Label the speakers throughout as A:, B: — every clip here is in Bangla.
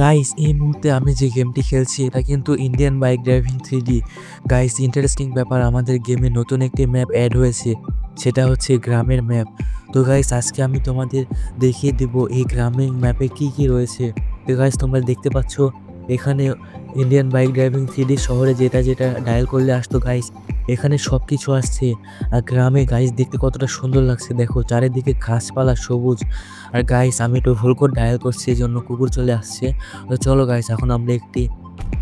A: গাইস এই মুহূর্তে আমি যে গেমটি খেলছি, এটা কিন্তু Indian bike driving three D guys interesting ব্যাপার, আমাদের গেমে নতুন একটি ম্যাপ অ্যাড হয়েছে, সেটা হচ্ছে গ্রামের ম্যাপ তো গাইস আজকে আমি তোমাদের দেখিয়ে দেব এই গ্রামের ম্যাপে কি কি রয়েছে। তো গাইস তোমরা দেখতে পাচ্ছ, এখানে ইন্ডিয়ান বাইক ড্রাইভিং থ্রি শহরে যেটা যেটা ডায়াল করলে আসতো গাইস এখানে সব কিছু আসছে। আর গ্রামে গাইস দেখতে কতটা সুন্দর লাগছে, দেখো। চারিদিকে ঘাসপালা সবুজ। আর গাইস আমি একটু ভুল করে ডায়াল করছি এই জন্য কুকুর চলে আসছে। তো চলো গাইস এখন আমরা একটি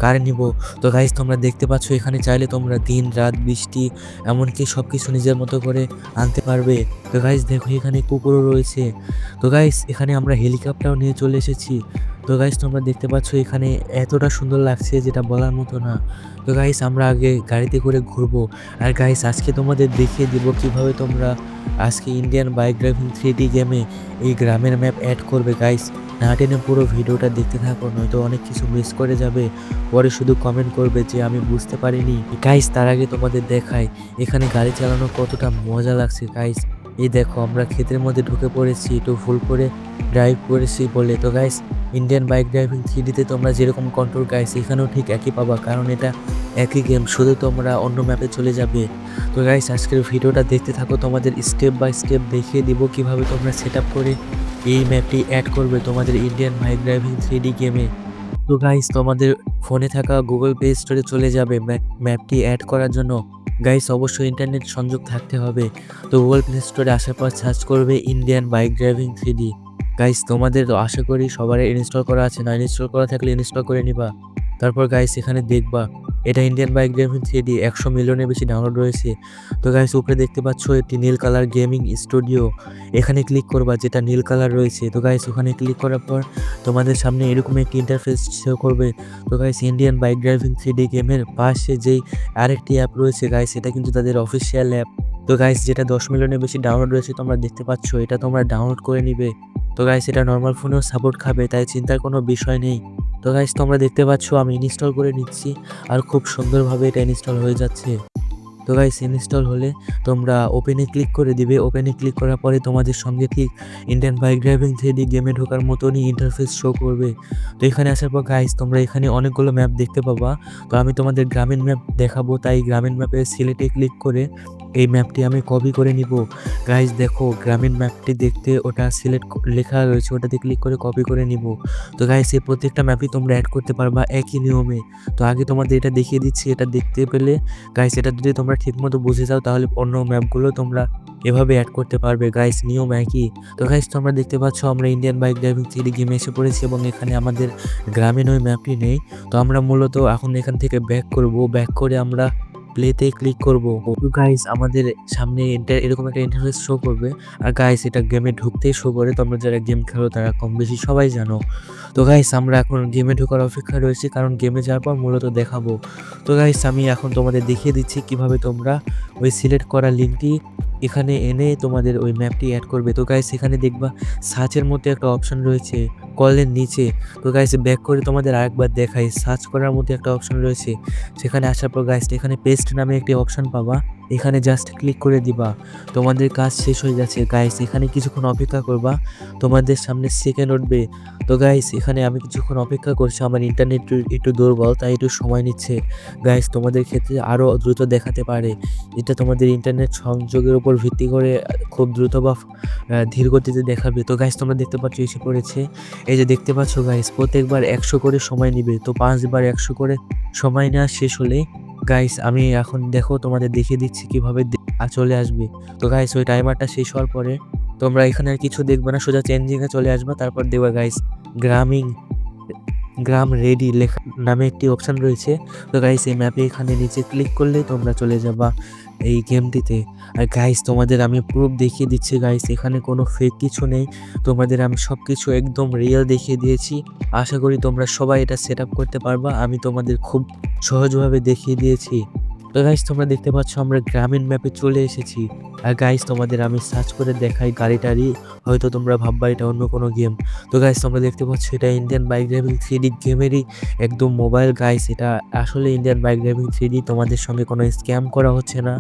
A: কার নিব? তো গাইস তোমরা দেখতে পাচ্ছ, এখানে চাইলে তোমরা দিন, রাত, বৃষ্টি, এমনকি সব কিছু নিজের মতো করে আনতে পারবে। তো গাইস দেখো এখানে কুকুরও রয়েছে। তো গাইস এখানে আমরা হেলিকপ্টারও নিয়ে চলে এসেছি। তো গাইস তোমরা দেখতে পাচ্ছ, এখানে এতটা সুন্দর লাগছে যেটা বলার মতো না। তো গাইস আমরা আগে গাড়িতে করে ঘুরবো। আর গাইস আজকে তোমাদের দেখিয়ে দিব কীভাবে তোমরা আজকে ইন্ডিয়ান বাইক থ্রি ডি গেমে এই গ্রামের ম্যাপ অ্যাড করবে গাইস না টেনে পুরো ভিডিওটা দেখতে থাকো, নয়তো অনেক কিছু মিস করে যাবে। পরে শুধু কমেন্ট করবে যে, আমি বুঝতে পারিনি। গাইস তার আগে তোমাদের দেখাই, এখানে গাড়ি চালানো কতটা মজা লাগছে গাইস এই দেখো, আমরা ক্ষেতের মধ্যে ঢুকে পড়েছি, একটু ভুল করে ড্রাইভ করেছি বলে। তো guys Indian bike driving three ডিতে তোমরা যেরকম কন্ট্রোল গাইস এখানেও ঠিক একই পাবা, কারণ এটা একই গেম শুধু তোমরা অন্য ম্যাপে চলে যাবে। তো গাইস আজকের ভিডিওটা দেখতে থাকো, তোমাদের স্টেপ বাই স্টেপ দেখিয়ে দিব কীভাবে তোমরা সেট করে এই ম্যাপটি অ্যাড করবে তোমাদের ইন্ডিয়ান বাইক ড্রাইভিং থ্রি গেমে তো গাইস তোমাদের ফোনে থাকা গুগল প্লে স্টোরে চলে যাবে ম্যাপটি অ্যাড করার জন্য। গাইস অবশ্যই ইন্টারনেট সংযোগ থাকতে হবে। তো গুগল প্লে স্টোরে আসার পর সার্চ করবে Indian bike driving three guys তোমাদের আশা করি সবারই ইনস্টল করা আছে, না ইনস্টল করা থাকলে ইনস্টল করে নিবা। তারপর গাইস এখানে দেখবা, এটা Indian bike driving three D একশো মিলিয়নের বেশি ডাউনলোড রয়েছে। তো গাইস উপরে দেখতে পাচ্ছ একটি নীল কালার গেমিং স্টুডিও এখানে ক্লিক করবা যেটা নীল কালার রয়েছে। তো গাইস ওখানে ক্লিক করার পর তোমাদের সামনে এরকম একটি ইন্টারফেস শো করবে। তো guys Indian bike driving three D গেমের পাশে যেই আরেকটি অ্যাপ রয়েছে গাইস এটা কিন্তু তাদের অফিসিয়াল অ্যাপ তো গাইস যেটা দশ মিলিয়নের বেশি ডাউনলোড রয়েছে, তোমরা দেখতে পাচ্ছ, এটা তোমরা ডাউনলোড করে নিবে। তো গাইস এটা নর্মাল ফোনেও সাপোর্ট খাবে, তাই চিন্তার কোনো বিষয় নেই। তো গাইস তোমরা দেখতে পাচ্ছ, আমি ইনস্টল করে নিচ্ছি। আর খুব সুন্দরভাবে এটা ইনস্টল হয়ে যাচ্ছে। তো গাইস ইনস্টল হলে তোমরা ওপেনে ক্লিক করে দিবে। ওপেনে ক্লিক করার পরে তোমাদের সঙ্গে ঠিক ইন্ডিয়ান বাইক ড্রাইভিং থ্রি গেমে ঢোকার মতনই ইন্টারফেস শো করবে। তো এখানে আসার পর গাইস তোমরা এখানে অনেকগুলো ম্যাপ দেখতে পাবা। তো আমি তোমাদের গ্রামীণ ম্যাপ দেখাবো, তাই গ্রামীণ ম্যাপে সিলেটে ক্লিক করে এই ম্যাপটি আমি কপি করে নিব। গাইস দেখো গ্রামীণ ম্যাপটি দেখতে ওটা সিলেক্ট লেখা রয়েছে, ওটাতে ক্লিক করে কপি করে নিব। তো গাইস এই প্রত্যেকটা ম্যাপই তোমরা অ্যাড করতে পারবা একই নিয়মে। তো আগে তোমাদের এটা দেখিয়ে দিচ্ছি, এটা দেখতে পেলে গাইস এটা যদি তোমরা ঠিকমতো বুঝে যাও, তাহলে অন্য ম্যাপগুলো তোমরা এভাবে অ্যাড করতে পারবে। গাইস নিয়ম একই। তো গাইস তোমরা দেখতে পাচ্ছ, আমরা ইন্ডিয়ান বাইক ড্রাইভিং থ্রি গেমে এসে পড়েছি এবং এখানে আমাদের গ্রামীণ ওই ম্যাপটি নেই। তো আমরা মূলত এখন এখান থেকে ব্যাক করব। ব্যাক করে আমরা প্লেতে ক্লিক করব। গাইস আমাদের সামনে এটা- এরকম একটা ইন্টারফেস শো করবে। আর গাইস এটা গেমে ঢুকতেই শো করে। তোমরা যারা গেম খেলো, তারা কম বেশি সবাই জানো। তো গাইস আমরা এখন গেমে ঢোকার অপেক্ষায় রয়েছি, কারণ গেমে যাওয়ার পর মূলত দেখাবো। তো গাইস আমি এখন তোমাদের দেখিয়ে দিচ্ছি কীভাবে তোমরা ওই সিলেক্ট করা লিঙ্কটি এখানে এনে তোমাদের ওই ম্যাপটি অ্যাড করবে। তো গাইস এখানে দেখবা সার্চের মধ্যে একটা অপশন রয়েছে কলের নিচে। তো গাইস ব্যাক করে তোমাদের আরেকবার দেখাই। সার্চ করার মধ্যে একটা অপশন রয়েছে। সেখানে আসার পর গাইস এখানে পেস্ট নামে একটি অপশন পাবা। এখানে জাস্ট ক্লিক করে দিবা। তোমাদের কাজ শেষ হয়ে যাচ্ছে গাইস এখানে কিছুক্ষণ অপেক্ষা করবা। তোমাদের সামনে সেকেন্ড উঠবে। তো গাইস এখানে আমি কিছুক্ষণ অপেক্ষা করছি। আমার ইন্টারনেট একটু দুর্বল, তাই একটু সময় নিচ্ছে। গাইস তোমাদের ক্ষেত্রে আরও দ্রুত দেখাতে পারে। এটা তোমাদের ইন্টারনেট সংযোগের উপর ভিত্তি করে খুব দ্রুত বা ধীর গতিতে দেখাবে। তো গাইস তোমরা দেখতে পাচ্ছ, এসে পড়েছে। এই যে দেখতে পাচ্ছ গাইস প্রত্যেকবার একশো করে সময় নিবে। তো পাঁচবার একশো করে সময় নেওয়া শেষ হলে গাইস আমি এখন দেখো তোমাদের দেখিয়ে দিচ্ছি কীভাবে চলে আসবে। তো গাইস ওই টাইমারটা শেষ হওয়ার পরে তোমরা এখানে আর কিছু দেখবে না, সোজা চেঞ্জিংয়ে চলে আসবে, তারপর দেবে গাইস গ্রামীণ গ্রাম রেডি লেখা নামে একটি অপশান রয়েছে। তো গাইস এই ম্যাপে এখানে নিচে ক্লিক করলে তোমরা চলে যাবা এই গেমটিতে আর গাইস তোমাদের আমি প্রুফ দেখিয়ে দিচ্ছি গাইস এখানে কোনো ফেক কিছু নেই। তোমাদের আমি সব কিছু একদম রিয়েল দেখিয়ে দিয়েছি। আশা করি তোমরা সবাই এটা সেট করতে পারবা। আমি তোমাদের খুব সহজভাবে দেখিয়ে দিয়েছি। তো গাইস তোমরা দেখতে পাচ্ছ, আমরা গ্রামীণ ম্যাপে চলে এসেছি। আর গাইস তোমাদের আমি সার্চ করে দেখাই গাড়ি টাড়ি হয়তো তোমরা ভাববা এটা অন্য কোনো গেম তো গাইস তোমরা দেখতে পাচ্ছ, এটা Indian bike driving three D গেমেরই একদম মোবাইল গাইস এটা আসলে Indian bike driving three D তোমাদের সঙ্গে কোনো স্ক্যাম করা হচ্ছে না।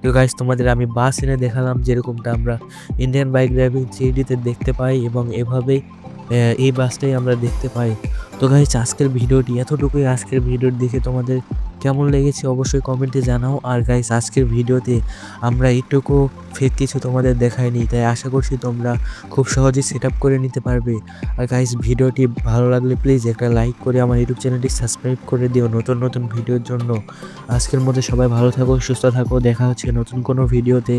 A: তো গাইস তোমাদের আমি বাস এনে দেখালাম, যেরকমটা আমরা ইন্ডিয়ান বাইক ড্রাইভিং থ্রিডিতে দেখতে পাই এবং এভাবেই এই বাসটাই আমরা দেখতে পাই। তো গাইস আজকের ভিডিওটি এতটুকুই। আজকের ভিডিও দেখে তোমাদের কেমন লেগেছে অবশ্যই কমেন্টে জানাও। আর গাইস আজকের ভিডিওতে আমরা এইটুকু, ফের কিছু তোমাদের দেখাইনি, তাই আশা করছি তোমরা খুব সহজেই সেট করে নিতে পারবে। আর গাইস ভিডিওটি ভালো লাগলে প্লিজ একটা লাইক করে আমার ইউটিউব চ্যানেলটি সাবস্ক্রাইব করে দিও নতুন নতুন ভিডিওর জন্য। আজকের মধ্যে সবাই ভালো থাকো, সুস্থ থাকো, দেখা হচ্ছে নতুন কোনো ভিডিওতে।